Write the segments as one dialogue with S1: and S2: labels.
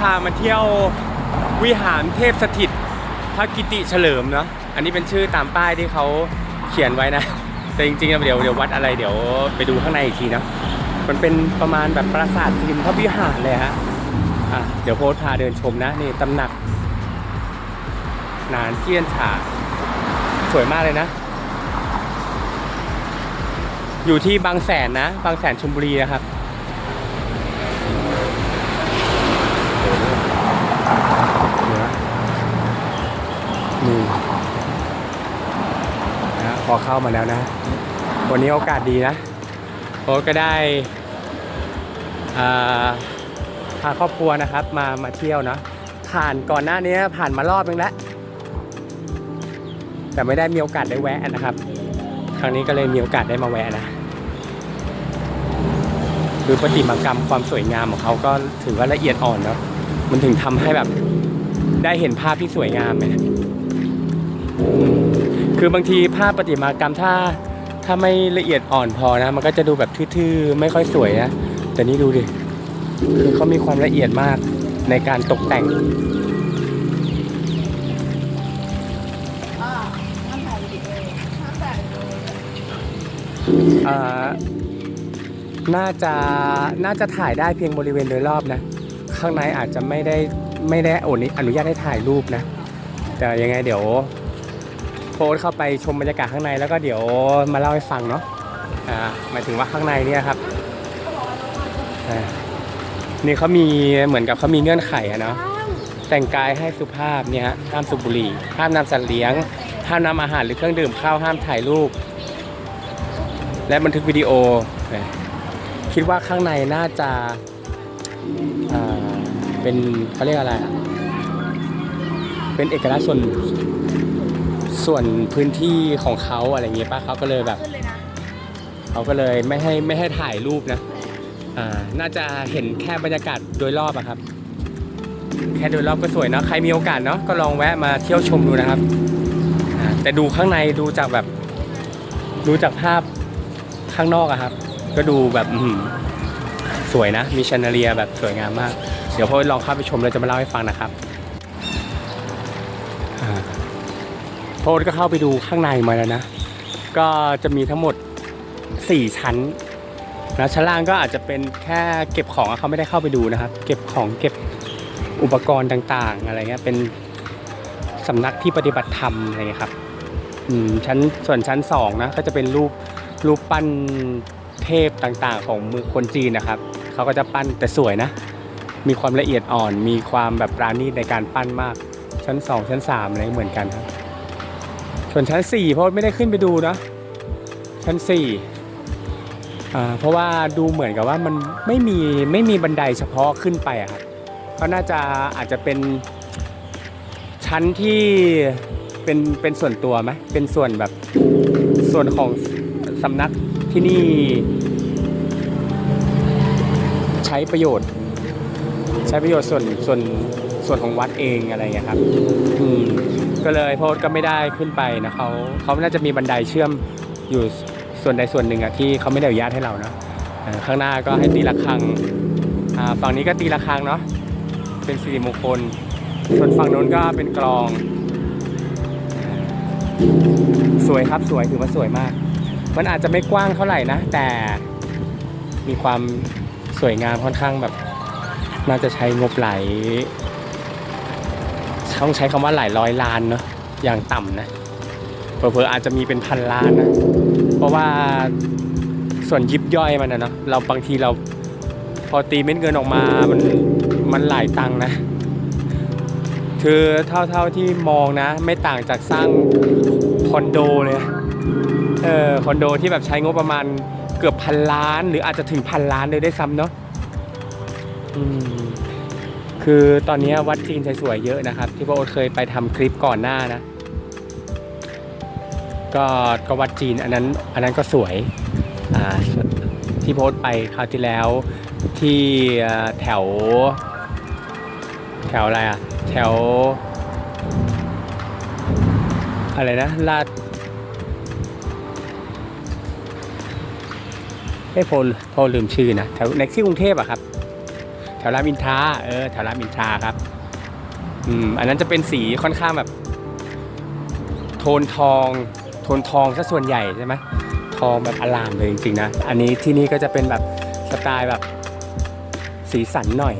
S1: พามาเที่ยววิหารเทพสถิตพระกิติเฉลิมเนาะอันนี้เป็นชื่อตามป้ายที่เขาเขียนไว้นะ แต่จริงๆเดี๋ยวเดี๋ยววัดอะไรเดี๋ยวไปดูข้างในอีกทีนะมันเป็นประมาณแบบปราสาทริมพระวิหารเลยฮะอะเดี๋ยวโพสพาเดินชมนะนี่ตำหนักนานเจียนฉาสวยมากเลยนะ อยู่ที่บางแสนนะ บางแสนชลบุรีนะครับเดี๋ยว นะนี่นะพอเข้ามาแล้วนะ วันนี้โอกาสดีนะโค้ชก็ได้พาครอบครัวนะครับมามาเที่ยวนะผ่านก่อนหน้านี้ผ่านมารอบนึงแล้วแต่ไม่ได้มีโอกาสได้แวะนะครับ ครั้งนี้ก็เลยมีโอกาสได้มาแวะนะคือประติมากรรมความสวยงามของเขาก็ถือว่าละเอียดอ่อนเนาะมันถึงทำให้แบบ ได้เห็นภาพที่สวยงามไงอืมคือบางทีภาพประติมากรรมถ้าถ้าไม่ละเอียดอ่อนพอนะ มันก็จะดูแบบทื่อๆ ไม่ค่อยสวยนะ แต่นี่ดูดิ คือเขามีความละเอียดมากในการตกแต่ง
S2: อ่าห้ามถ่ายวิดีโอห้ามถ่ายวิดีโอ
S1: เอ่อน่าจะน่าจะถ่ายได้เพียงบริเวณโดยรอบนะ ข้างในอาจจะไม่ได้ ไม่ได้อนอนุญาตให้ถ่ายรูปนะ แต่ยังไงเดี๋ยวโพสเข้าไปชมบรรยากาศข้างในแล้วก็เดี๋ยวมาเล่าให้ฟังเนาะอ่าหมายถึงว่าข้างในเนี่ยครับอ่านี่เขามีเหมือนกับเขามีเงื่อนไขอะเนาะแต่งกายให้สุภาพเนี่ยฮะห้ามสูบบุหรี่ ห้ามนำสัตว์เลี้ยง ห้ามนำอาหารหรือเครื่องดื่มเข้าห้ามถ่ายรูป และบันทึกวิดีโอ คิดว่าข้างในน่าจะเป็นเขาเรียกอะไร เป็นเอกลักษณ์ส่วนส่วนพื้นที่ของเขาอะไรเงี้ยป้าเขาก็เลยแบบ
S2: ขึ้นเลยนะ
S1: เขาก็เลยไม่ให้ไม่ให้ถ่ายรูปนะอ่าน่าจะเห็นแค่บรรยากาศโดยรอบอะครับ แค่โดยรอบก็สวยเนาะใครมีโอกาสเนาะก็ลองแวะมาเที่ยวชมดูนะครับอ่าแต่ดูข้างในดูจากแบบ ดูจากภาพข้างนอกอะครับ ก็ดูแบบอื้อหือสวยนะ มีแชนเดอเลียแบบสวยงามมาก เดี๋ยวพอลองเข้าไปชมเราจะมาเล่าให้ฟังนะครับ พสก็เข้าไปดูข้างในมาแล้วนะ ก็จะมีทั้งหมด 4 ชั้นนะชั้นล่างก็อาจจะเป็นแค่เก็บของเขาไม่ได้เข้าไปดูนะครับ เก็บของเก็บอุปกรณ์ต่างๆอะไรเงี้ยเป็นสำนักที่ปฏิบัติธรรมอะไรเงี้ยครับอืมชั้นส่วนชั้น2นะก็จะเป็นรูปรูปปั้นเทพต่างๆ ของมือคนจีนนะครับเขาก็จะปั้นแต่สวยนะ มีความละเอียดอ่อน มีความแบบปราณีตในการปั้นมากชั้น 2 ชั้น3อะไรเหมือนกันครับ ส่วนชั้น 4 เพราะไม่ได้ขึ้นไปดูนะ ชั้น4อ่าเพราะว่าดูเหมือนกับว่ามันไม่มีไม่มีบันไดเฉพาะขึ้นไปอะครับก็น่าจะอาจจะเป็นชั้นที่เป็นเป็นส่วนตัวไหมเป็นส่วนแบบส่วนของสำนักที่นี่ใช้ประโยชน์ ใช้ประโยชน์ส่วนส่วนส่วนของวัดเองอะไรอย่างเงี้ยครับอืม ก็เลยโพสก็ไม่ได้ขึ้นไปนะเขาเขาน่าจะมีบันไดเชื่อมอยู่ส่วนใดส่วนหนึ่งอะที่เขาไม่ได้อนุญาตให้เราเนาะข้างหน้าก็ให้ตีระฆังฝั่งนี้ก็ตีระฆังเนาะเป็นสิริมงคลส่วนฝั่งโน้นก็เป็นกลอง สวยครับสวยถือว่าสวยมาก มันอาจจะไม่กว้างเท่าไหร่นะ แต่มีความสวยงามค่อนข้างแบบ น่าจะใช้งบไหล ต้องใช้คำว่าหลายร้อยล้านเนาะอย่างต่ำนะเผลอๆอาจจะมีเป็นพันล้านนะเพราะว่าส่วนยิบย่อยมันนะเนาะเราบางทีเราพอตีเม็ดเงินออกมามันมันหลายตังนะ คือเท่าเท่าที่มองนะ ไม่ต่างจากสร้างคอนโดเลยเออคอนโดที่แบบใช้งบประมาณเกือบพันล้าน หรืออาจจะถึงพันล้านเลยได้ซ้ำเนาะอืม คือตอนนี้วัดจีนสวยๆเยอะนะครับ ที่พระโอ๊ตเคยไปทำคลิปก่อนหน้านะ ก็ก็วัดจีนอันนั้นอันนั้นก็สวยอ่าที่โพสต์ไปคราวที่แล้วที่แถว แถวอะไรอะแถว อะไรนะลาดเอ้โพลโพลลืมชื่อนะแถวในที่กรุงเทพอะครับ วรามอินทราเออแถวรามอินทราครับ อืมอันนั้นจะเป็นสีค่อนข้างแบบ โทนทอง โทนทองซะส่วนใหญ่ใช่ไหมทองแบบอลามเลยจริงๆนะ อันนี้ที่นี่ก็จะเป็นแบบสไตล์แบบสีสันหน่อย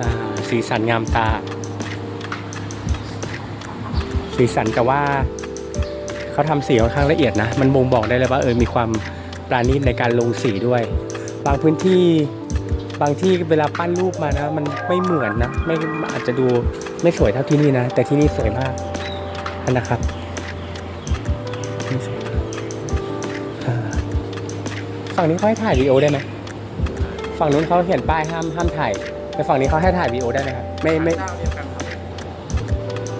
S1: อสีสันงามตา สีสันแต่ว่าเขาทำสีค่อนข้างละเอียดนะ มันบ่งบอกได้เลยว่าเออมีความปราณีตในการลงสีด้วย บางพื้นที่ บางที่เวลาปั้นรูปมานะ มันไม่เหมือนนะไม่อาจจะดูไม่สวยเท่าที่นี่นะ แต่ที่นี่สวยมากนะครับนี่สวยมากอ่าฝั่งนี้เขาให้ถ่ายวีดีโอได้ไหมฝั่งนู้นเขาเขียนป้ายห้ามห้ามถ่ายแต่ฝั่งนี้เขาให้ถ่ายวีดีโอได้ไหมครับไม่ไม่
S3: เจ้าเดียวกันครับ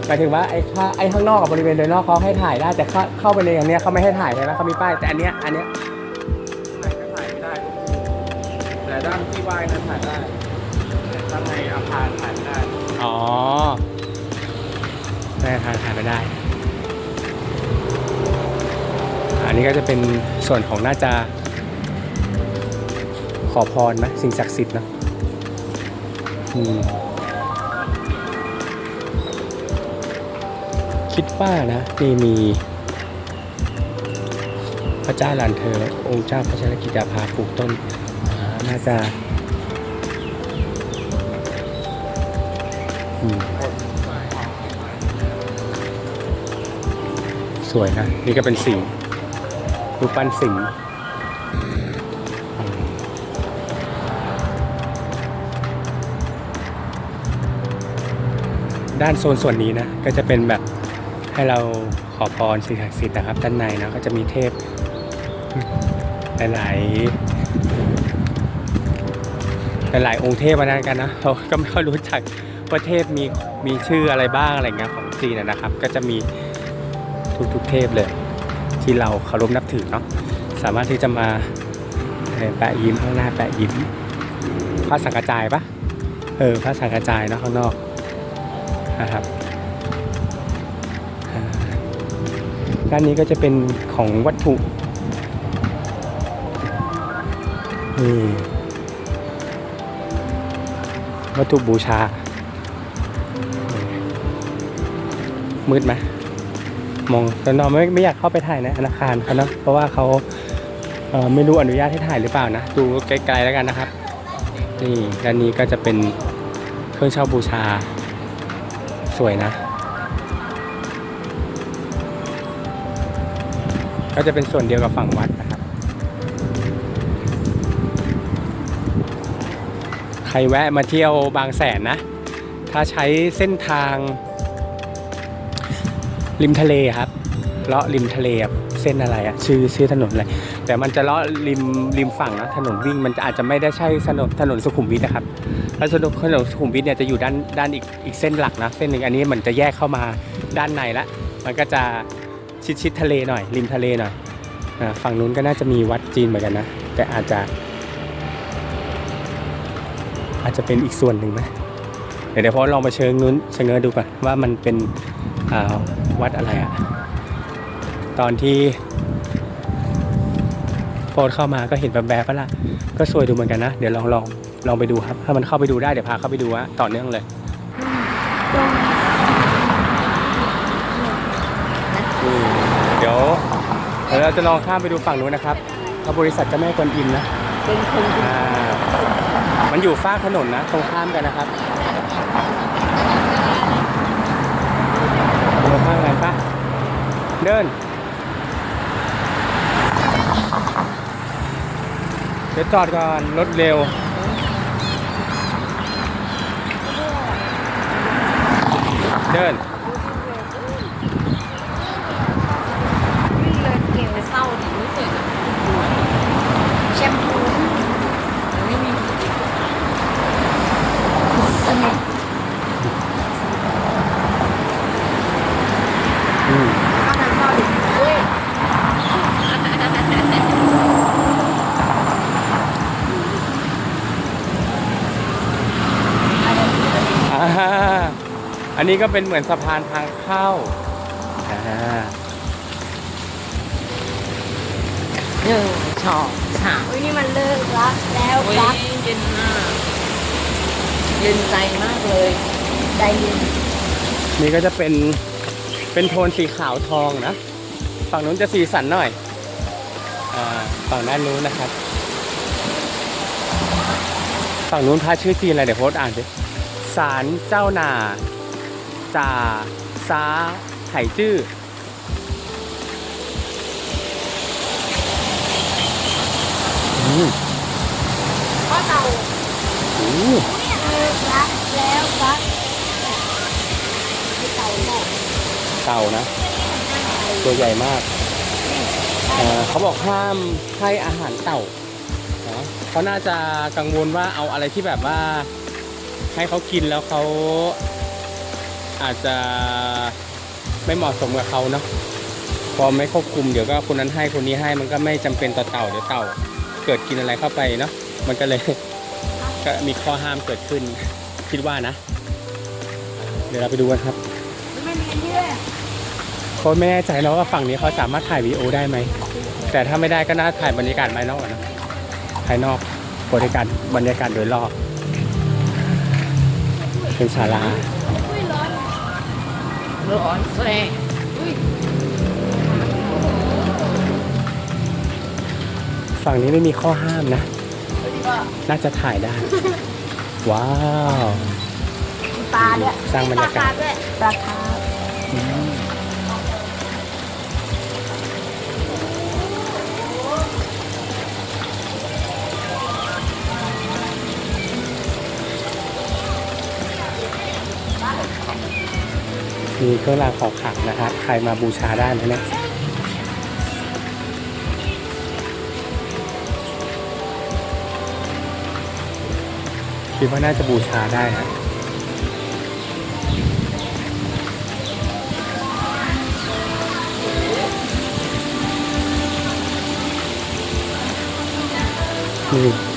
S1: หมายถึงว่าไอ้ข้าไอ้ข้างนอกกับบริเวณโดยนอกเขาให้ถ่ายได้แต่เข้าเข้าไปในอย่างเนี้ยเขาไม่ให้ถ่ายใช่ไหมเขามีป้ายแต่อันเนี้ยอันเนี้ย
S3: ด้านที่ว่ายนั้นถ่ายได้แต่ข้างในอาคารถ่ายไม่ได้
S1: อ๋อไม่ให้ถ่ายถ่ายไม่ได้ อันนี้ก็จะเป็นส่วนของน่าจะ ขอพรไหมสิ่งศักดิ์สิทธิ์นะอืมคิดว่านะนี่มีพระเจ้าหลานเธอ องค์เจ้าพระชนกิจาภาปลูกต้น น่าจะสวยนะ นี่ก็เป็นสิงรูปปั้นสิงด้านโซนส่วนนี้นะ ก็จะเป็นแบบให้เราขอพรสิ่งศักดิ์สิทธิ์นะครับ ด้านในนะก็จะมีเทพหลายๆ หลายองค์เทพมานั้นกันนะเราก็ไม่ค่อยรู้จักว่าเทพมีมีชื่ออะไรบ้างอะไรเงี้ยของจีนนะครับ ก็จะมีทุกๆเทพเลย ที่เราเคารพนับถือเนาะสามารถที่จะมาแปะยิ้มข้างหน้าแปะยิ้มพระสังกระจายปะเออพระสังกระจายเนาะข้างนอกนะครับด้านนี้ก็จะเป็นของวัตถุนี่ วัตถุบูชา มืดไหมมองตอนอนไม่ไม่อยากเข้าไปถ่ายในธนาคารเขาเนอะเพราะว่าเขาเไม่รู้อนุญาตให้ถ่ายหรือเปล่านะดูไกลๆแล้วกันนะครับนี่ด้านนี้ก็จะเป็นเครื่องเช่าบูชา สวยนะ ก็จะเป็นส่วนเดียวกับฝั่งวัดนะ ครับใครแวะมาเที่ยวบางแสนนะ ถ้าใช้เส้นทาง ริมทะเลครับเลาะริมทะเลเส้นอะไรอะชื่อชื่อถนนอะไรแต่มันจะเลาะริมริมฝั่งนะถนนวิ่งมันอาจจะไม่ได้ใช่ถนนถนนสุขุมวิทนะครับแล้วถนนถนนสุขุมวิทเนี่ยจะอยู่ด้านด้านอีกอีกเส้นหลักนะเส้นหนึ่งอันนี้มันจะแยกเข้ามาด้านในละมันก็จะชิดชิดทะเลหน่อย ริมทะเลหน่อยฝั่งนู้นก็น่าจะมีวัดจีนเหมือนกันนะ แต่อาจจะ อาจจะเป็นอีกส่วนหนึ่งไหมเดี๋ยวเดี๋ยวพอลองไปเชิงนู้นเชิงเงินดูก่อนว่ามันเป็นอ่าวัดอะไรอะตอนที่โพสต์เข้ามาก็เห็นแบบแบบๆปะล่ะก็สวยดูเหมือนกันนะ เดี๋ยวลองลองลองไปดูครับ ถ้ามันเข้าไปดูได้เดี๋ยวพาเข้าไปดูอะต่อเนื่องเลยอืมเดี๋ยวเดี๋ยวเราจะลองข้ามไปดูฝั่งนู้นนะครับพระบริษัทเจ้าแม่กวนอิมนะ
S2: เป็นคน
S1: อ่า มันอยู่ฟากถนนนะตรงข้ามกันนะครับตรงข้ามกันปะเดินเดี๋ยวจอดก่อนรถเร็วเดิน
S2: วิ่งเลยเก่งเลยเศร้าดิรู้สึกแชมพูไม่มีสนุก
S1: อืม
S2: ข้าวนั้นข้าวดิอุ้ย
S1: อ่าอั นนี้ก็เป็นเหมือนสะพานทางเข้าอ่า
S4: หนึ่งสองสาม
S2: อุ้ยนี่มันเลิกรักแล้ว
S4: โอ้ย
S2: รัก
S4: เย็นมาก
S2: เย็นใจมากเลย ใจเย็น
S1: นี่ก็จะเป็นเป็นโทนสีขาวทองนะฝั่งนู้นจะสีสันหน่อยอ่าฝั่งด้านนู้นนะครับ ฝั่งนู้นพระชื่อจีนอะไรเดี๋ยวโพสต์อ่านดิศาลเจ้าหนา จ่าซาไถจื้ออืม
S2: ก็เตา
S1: โอ้
S2: เนี่ยรักแล้วรักเตาหม้อ
S1: เต่านะ ตัวใหญ่มากเอ่อเขาบอกห้ามให้อาหารเต่านะเขาน่าจะกังวลว่าเอาอะไรที่แบบว่า ให้เขากินแล้วเขา อาจจะไม่เหมาะสมกับเขาเนาะพอไม่ควบคุมเดี๋ยวก็คนนั้นให้คนนี้ให้มันก็ไม่จำเป็นต่อเต่าเดี๋ยวเต่า เกิดกินอะไรเข้าไปเนาะมันก็เลยก็มีข้อห้ามเกิดขึ้น คิดว่านะ เดี๋ยวเราไปดูกันครับ
S2: ไม่มีอันนี้เลย
S1: โค้ชไม่แน่ใจนะว่าฝั่งนี้เขาสามารถถ่ายวีดีโอได้ไหมแต่ถ้าไม่ได้ก็น่าถ่ายบรรยากาศภายนอกนะภายนอกบรรยากาศบรรยากาศโดยรอบเป็นศาลา
S2: ร้อนแสงอุ้ย
S1: ฝั่งนี้ไม่มีข้อห้ามนะ
S2: ดูดิว่า
S1: น่าจะถ่ายได้ ว้าว
S2: มีปลาด้วย
S1: สร้างบรรยากาศ
S2: ปลด้วยปลาคาร์ฟ
S1: มีเครื่องรางของขลังนะฮะใครมาบูชาได้ไหมเนี่ยคิดว่าน่าจะบูชาได้ฮะนี่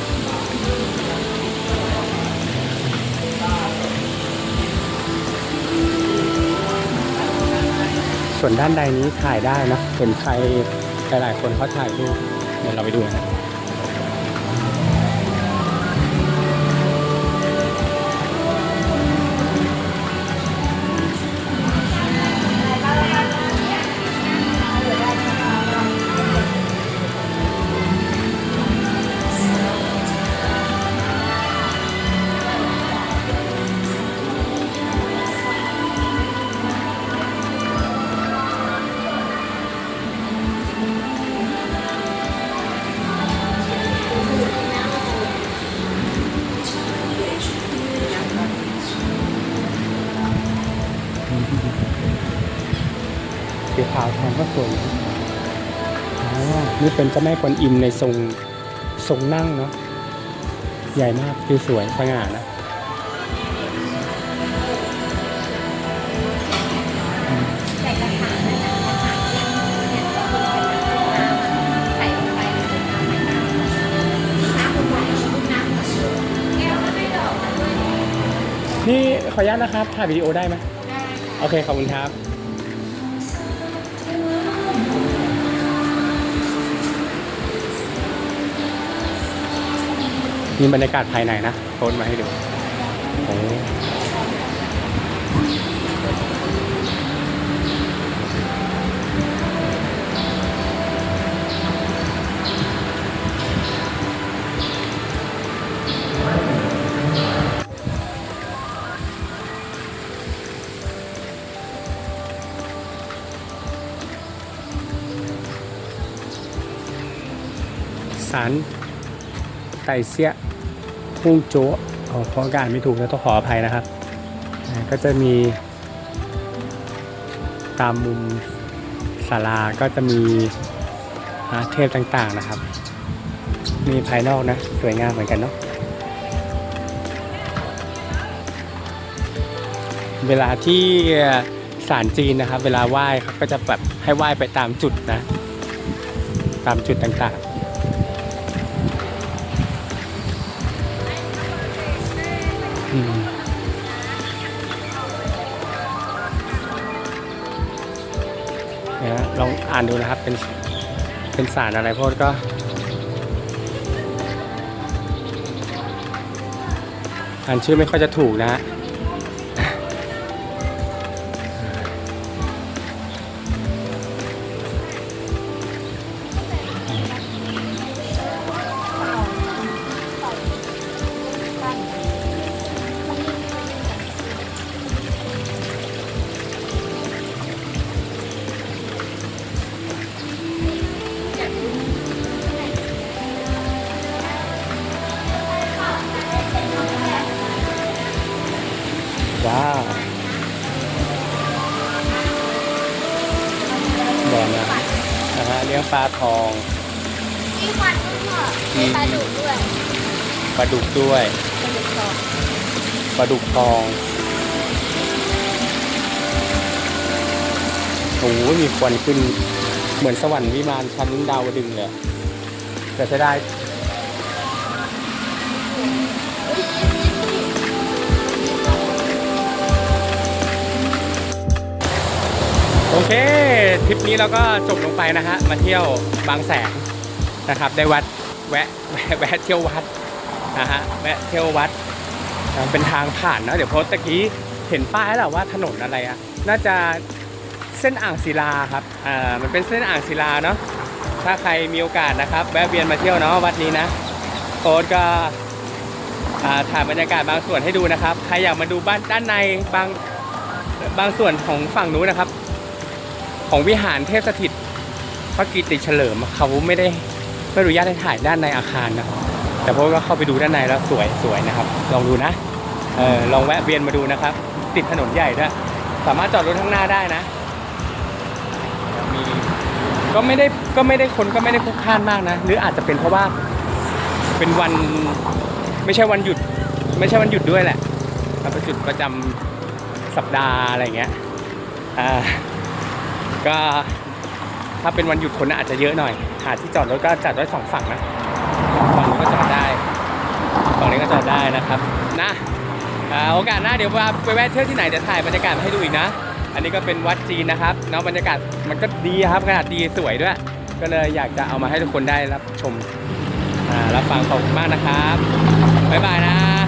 S1: ส่วนด้านใดนี้ถ่ายได้นะเห็นใครหลายๆคนเขาถ่ายรูปเดี๋ยวเราไปดูนะ ก็สวยนะอ๋อนี่เป็นเจ้าแม่กวนอิมในทรงทรงนั่งเนาะ ใหญ่มากคือสวยสง่านะ
S2: ใส่กระถางนั่นน่ะกระถางเนี่ยเนี่ยก็คือเป็นน้ำใส่ลงไปในน้ำให้น้ำน้ำลงไปน้ำแก้วก็ไม่ดอกนะด้วย
S1: นี่ขออนุญาตนะครับถ่ายวิดีโอได้ไหม
S2: ได้
S1: โอเค ขอบคุณครับ มีบรรยากาศภายในนะโพสมาให้ดูโอ้ สารไตเสียฮุ่งโจ๊ะอ๋อพราะการไม่ถูกแล้วต้องขออภัยนะครับ ก็จะมี ตามมุมศาลาก็จะมีเทพต่างๆนะครับ มีภายนอกนะ สวยงามเหมือนกันเนาะเวลาที่ศาลจีนนะครับ เวลาไหว้เขาก็จะแบบให้ไหว้ไปตามจุดนะ ตามจุดต่างๆ นี่ยนะลองอ่านดูนะครับ เป็น เป็นสารอะไรพวกก็อ่านชื่อไม่ค่อยจะถูกนะฮะาทอง
S2: มีควันด้วยมีปลาดุกด้วย
S1: ปลาดุกด้วย
S2: ปลาดุกทอง
S1: ปลาดุกทองโอ้โหมีควันขึ้นเหมือนสวรรค์วิมานชั้นดาวดึงส์เลยอะแต่จะได้โอเค ทริปนี้เราก็จบลงไปนะฮะมาเที่ยวบางแสนนะครับ ได้วัดแวะแวะแวะเที่ยววัดนะฮะแวะเที่ยววัดเป็นทางผ่านนะเดี๋ยวโพสต์ตะกี้เห็นป้ายแล้วว่าถนนอะไรอะน่าจะเส้นอ่างศิลาครับอ่ามันเป็นเส้นอ่างศิลาเนาะถ้าใครมีโอกาสนะครับ แวะเวียนมาเที่ยวเนาะวัดนี้นะโค้ดก็อ่าถ่ายบรรยากาศบางส่วนให้ดูนะครับ ใครอยากมาดูบ้านด้านในบางบางส่วนของฝั่งนู้นนะครับ ของวิหารเทพสถิตพระกิติเฉลิมเขาไม่ได้ไม่อนุญาตให้ถ่ายด้านในอาคารนะแต่พวกก็เข้าไปดูด้านในแล้วสวยสวยนะครับ ลองดูนะเออลองแวะเวียนมาดูนะครับ ติดถนนใหญ่ด้วยสามารถจอดรถข้างหน้าได้นะมีก็ไม่ได้ก็ไม่ได้คนก็ไม่ได้พลุกพล่านมากนะ หรืออาจจะเป็นเพราะว่าเป็นวันไม่ใช่วันหยุด ไม่ใช่วันหยุดด้วยแหละเป็นจุดประจำสัปดาห์อะไรอย่างเงี้ยอ่า ก็ถ้าเป็นวันหยุดคนอาจจะเยอะหน่อย หาที่จอดรถก็จัดไว้สองฝั่งนะฝั่งนี้ก็จอดได้ฝั่งนี้ก็จอดได้นะครับนะอ่าโอกาสหน้าเดี๋ยวไปแวะเที่ยวที่ไหนเดี๋ยวถ่ายบรรยากาศให้ดูอีกนะ อันนี้ก็เป็นวัดจีนนะครับเนาะบรรยากาศมันก็ดีครับขนาดดีสวยด้วย ก็เลยอยากจะเอามาให้ทุกคนได้รับชมรับฟังขอบคุณมากนะครับบ๊ายบายนะ